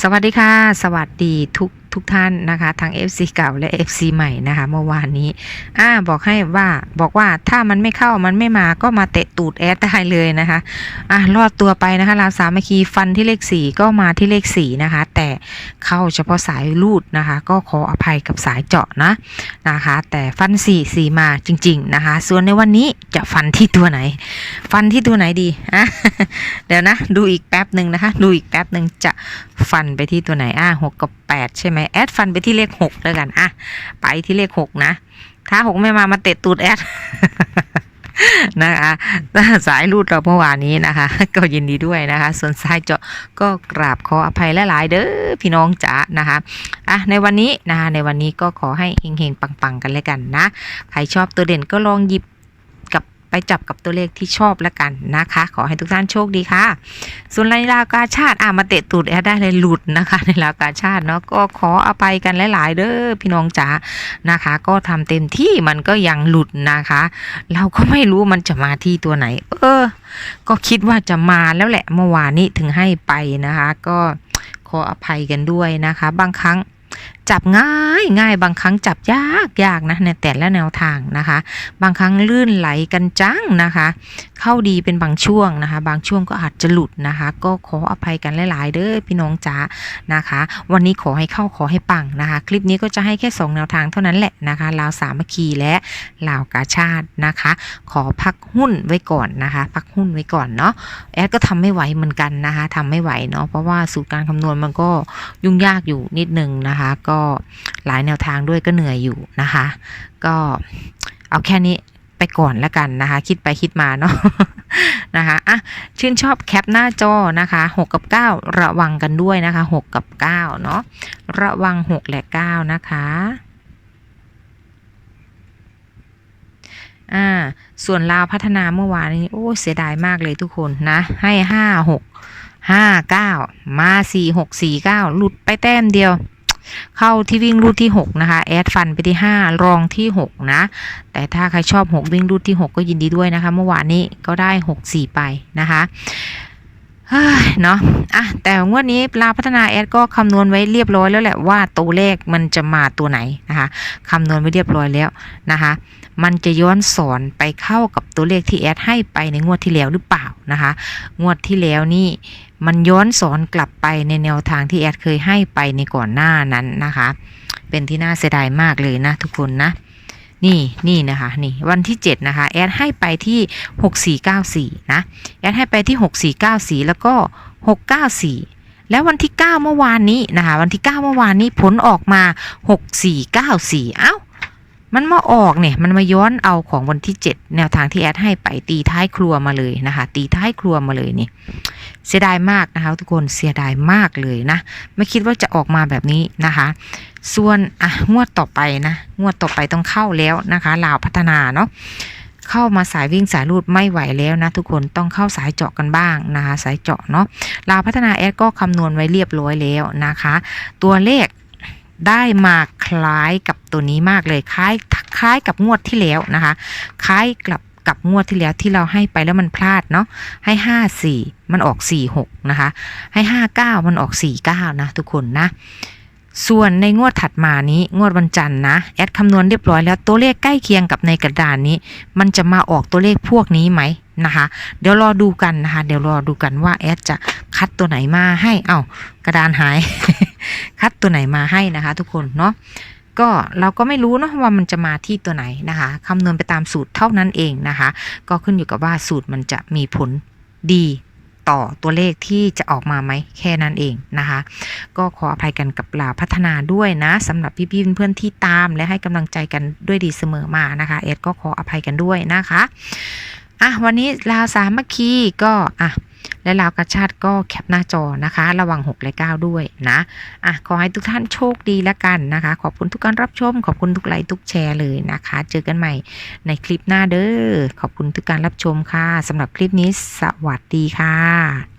สวัสดีค่ะ สวัสดีทุก ทุกท่านนะคะทั้ง FC เก่าและ FC ใหม่นะคะเมื่อวานนี้อ่าบอกให้ว่าบอกว่าถ้ามันไม่เข้ามันไม่มาก็มาเตะตูดแอดได้เลยนะคะอะรอดตัวไปนะคะราวสามัคคีฟันที่เลขสี่ก็มาที่เลขสี่นะคะแต่เข้าเฉพาะสายลูดนะคะ ก็ขออภัยกับสายเจาะนะนะคะ แต่ฟันสี่สี่มาจริง ๆนะคะ ส่วนในวันนี้จะฟันที่ตัวไหน ฟันที่ตัวไหนดีอะเดี๋ยวนะ ดูอีกแป๊บหนึ่งนะคะ ดูอีกแป๊บหนึ่งจะฟันไปที่ตัวไหนอะหกกับแปดใช่ไหมแอดฟันไปที่เลขหกแล้วกันอะไปที่เลขหกนะ ถ้าหกไม่มามาเตะตูดแอดนะคะสายรูดเราเมื่อวานนี้นะคะ ก็ยินดีด้วยนะคะ ส่วนสายเจาะก็กราบขออภัยหลายๆเด้อพี่น้องจ๋านะคะอะในวันนี้นะคะในวันนี้ก็ขอให้เฮงๆปังๆกันเลยกันนะ ใครชอบตัวเด่นก็ลองหยิบ ไปจับกับตัวเลขที่ชอบแล้วกันนะคะ ขอให้ทุกท่านโชคดีค่ะ ส่วนในลาวกาชาติอะมาเตะตูดแอดได้เลยหลุดนะคะ ในลาวกาชาติเนาะก็ขออภัยกันหลาย ๆ เด้อพี่น้องจ๋านะคะ ก็ทำเต็มที่มันก็ยังหลุดนะคะ เราก็ไม่รู้มันจะมาที่ตัวไหน เออ ก็คิดว่าจะมาแล้วแหละเมื่อวานนี้ถึงให้ไปนะคะ ก็ขออภัยกันด้วยนะคะ บางครั้งจับง่ายง่ายบางครั้งจับยากยากนะในแต่ละแนวทางนะคะ บางครั้งลื่นไหลกันจังนะคะ เข้าดีเป็นบางช่วงนะคะ บางช่วงก็อาจจะหลุดนะคะ ก็ขออภัยกันหลาย ๆ เด้อพี่น้องจ๋านะคะ วันนี้ขอให้เข้าขอให้ปังนะคะ คลิปนี้ก็จะให้แค่ 2 แนวทางเท่านั้นแหละนะคะลาวสามัคคีและลาวกาชาตินะคะ ขอพักหุ้นไว้ก่อนนะคะ พักหุ้นไว้ก่อนเนาะแอดก็ทำไม่ไหวเหมือนกันนะคะทำไม่ไหวเนาะเพราะว่าสูตรการคำนวณมันก็ยุ่งยากอยู่นิดนึงนะคะก็หลายแนวทางด้วยก็เหนื่อยอยู่นะคะ ก็เอาแค่นี้ไปก่อนแล้วกันนะคะ คิดไปคิดมาเนาะนะคะอะชื่นชอบแคปหน้าจอนะคะ 6 กับ 9 ระวังกันด้วยนะคะ 6 กับ 9 เนาะระวัง 6 และ 9 นะคะอ่าส่วนลาวพัฒนาเมื่อวานนี้ โอ้เสียดายมากเลยทุกคนนะ ให้5 6 5 9มา4 6 4 9หลุดไปแต้มเดียว เข้าที่วิ่งรูดที่ 6 นะคะ แอดฟันไปที่ 5 รองที่ 6 นะ แต่ถ้าใครชอบ 6 วิ่งรูดที่ 6 ก็ยินดีด้วยนะคะ เมื่อวานนี้ก็ได้ 6 4 ไปนะคะ เนาะอะแต่งวดนี้ลาพัฒนาแอดก็คำนวณไว้เรียบร้อยแล้วแหละว่าตัวเลขมันจะมาตัวไหนนะคะคำนวณไว้เรียบร้อยแล้วนะคะ มันจะย้อนสอนไปเข้ากับตัวเลขที่แอดให้ไปในงวดที่แล้วหรือเปล่านะคะ งวดที่แล้วนี่มันย้อนสอนกลับไปในแนวทางที่แอดเคยให้ไปในก่อนหน้านั้นนะคะ เป็นที่น่าเสียดายมากเลยนะทุกคนนะ นี่นี่นะคะนี่วันที่ 7 นะคะ แอดให้ไปที่ 6494 นะ แอดให้ไปที่ 6494 แล้วก็ 694 แล้ววันที่ 9 เมื่อวานนี้นะคะ วันที่ 9 เมื่อวานนี้ผลออกมา 6494 เอ้า มันมาออกเนี่ยมันมาย้อนเอาของวันที่ 7 แนวทางที่แอดให้ไปตีท้ายครัวมาเลยนะคะ ตีท้ายครัวมาเลยนี่ เสียดายมากนะคะ ทุกคนเสียดายมากเลยนะ ไม่คิดว่าจะออกมาแบบนี้นะคะ ส่วนอะงวดต่อไปนะงวดต่อไปต้องเข้าแล้วนะคะลาวพัฒนาเนาะเข้ามาสายวิ่งสายรูดไม่ไหวแล้วนะทุกคนต้องเข้าสายเจาะกันบ้างนะคะ สายเจาะเนาะลาวพัฒนาแอดก็คำนวณไว้เรียบร้อยแล้วนะคะ ตัวเลข ได้มาคล้ายกับตัวนี้มากเลย คล้ายคล้ายกับงวดที่แล้วนะคะ คล้ายกับกับงวดที่แล้วที่เราให้ไปแล้วมันพลาดเนาะให้ห้าสี่มันออกสี่หกนะคะ ให้ห้าเก้ามันออกสี่เก้านะทุกคนนะ ส่วนในงวดถัดมานี้งวดวันจันทร์นะ แอดคำนวณเรียบร้อยแล้วตัวเลขใกล้เคียงกับในกระดานนี้ มันจะมาออกตัวเลขพวกนี้ไหมนะคะ เดี๋ยวรอดูกันนะคะ เดี๋ยวรอดูกันว่าแอดจะคัดตัวไหนมาให้เอ้ากระดานหาย คัดตัวไหนมาให้นะคะ ทุกคนเนาะก็เราก็ไม่รู้เนาะว่ามันจะมาที่ตัวไหนนะคะคำนวณไปตามสูตรเท่านั้นเองนะคะ ก็ขึ้นอยู่กับว่าสูตรมันจะมีผลดีต่อตัวเลขที่จะออกมาไหมแค่นั้นเองนะคะ ก็ขออภัยกันกับลาพัฒนาด้วยนะสำหรับพี่ๆเพื่อนๆที่ตามและให้กำลังใจกันด้วยดีเสมอมานะคะ เอ็ดก็ขออภัยกันด้วยนะคะอะวันนี้ลาวสามัคคีก็อะ และลาวกระชาติก็แคปหน้าจอนะคะ ระวัง6และ9ด้วยนะอะขอให้ทุกท่านโชคดีแล้วกันนะคะ ขอบคุณทุกการรับชม ขอบคุณทุกไลค์ทุกแชร์เลยนะคะ เจอกันใหม่ในคลิปหน้าเด้อขอบคุณทุกการรับชมค่ะสำหรับคลิปนี้สวัสดีค่ะ